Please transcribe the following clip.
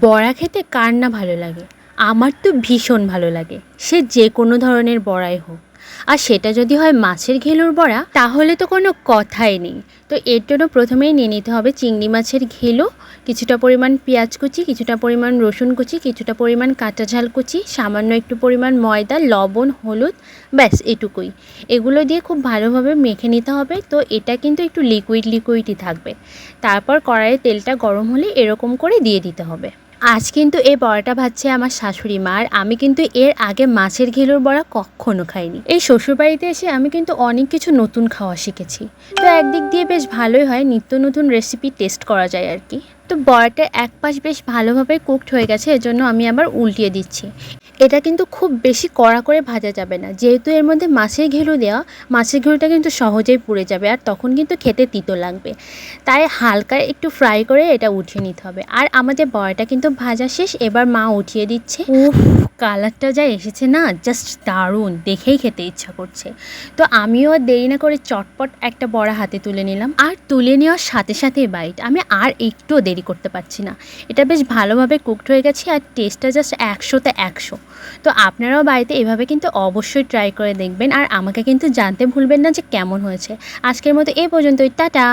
বড়া খেতে কার না ভালো লাগে? আমার তো ভীষণ ভালো লাগে। সে যে কোনো ধরনের বড়াই হোক। আর সেটা যদি হয় মাছের ঘেলুর বড়া, তাহলে তো কোনো কথাই নেই। তো এর জন্য প্রথমেই নিয়ে নিতে হবে চিংড়ি মাছের ঘেলো, কিছুটা পরিমাণ পেঁয়াজ কুচি, কিছুটা পরিমাণ রসুন কুচি, কিছুটা পরিমাণ কাঁচা ঝাল কুচি, সামান্য একটু পরিমাণ ময়দা, লবণ, হলুদ, ব্যাস, এটুকুই। এগুলো দিয়ে খুব ভালোভাবে মেখে নিতে হবে। তো এটা কিন্তু একটু লিকুইড লিকুইডই থাকবে। তারপর কড়াইয়ে তেলটা গরম হলে এরকম করে দিয়ে দিতে হবে। আজ কিন্তু এই বড়াটা ভাজছে আমার শাশুড়ি মার আমি কিন্তু এর আগে মাছের ঘিলুর বড়া কখনো খাইনি। এই শ্বশুরবাড়িতে এসে আমি কিন্তু অনেক কিছু নতুন খাওয়া শিখেছি। তো একদিক দিয়ে বেশ ভালোই হয় নিত্য নতুন রেসিপি টেস্ট করা যায় আর কি। তো বড়াটার এক পাশ বেশ ভালোভাবে কুকড হয়ে গেছে, এজন্য আমি আবার উল্টিয়ে দিচ্ছি। এটা কিন্তু খুব বেশি কড়া করে ভাজা যাবে না। যেহেতু এর মধ্যে মাছের ঘেলু দেওয়া, মাছের ঘেলুটা কিন্তু সহজেই পুড়ে যাবে আর তখন কিন্তু খেতে তিতো লাগবে। তাই হালকা একটু ফ্রাই করে এটা উঠিয়ে নিতে হবে। আর আমাদের বড়াটা কিন্তু ভাজা শেষ, এবার মা উঠিয়ে দিচ্ছে। কালারটা যা এসেছে না জাস্ট দারুণ। দেখেই খেতে ইচ্ছা করছে। তো আমিও আর দেরি না করে চটপট একটা বড়া হাতে তুলে নিলাম। আর তুলে নেওয়ার সাথে সাথেই বাইট আমি আর একটুও দেরি করতে পারছি না। এটা বেশ ভালোভাবে কুকড হয়ে গেছে আর টেস্টটা জাস্ট একশোতে একশো তো আপনারাও বাড়িতে এভাবে কিন্তু অবশ্যই ট্রাই করে দেখবেন। আর আমাকে কিন্তু জানতে ভুলবেন না যে কেমন হয়েছে। আজকের মতো এ পর্যন্তই। টাটা!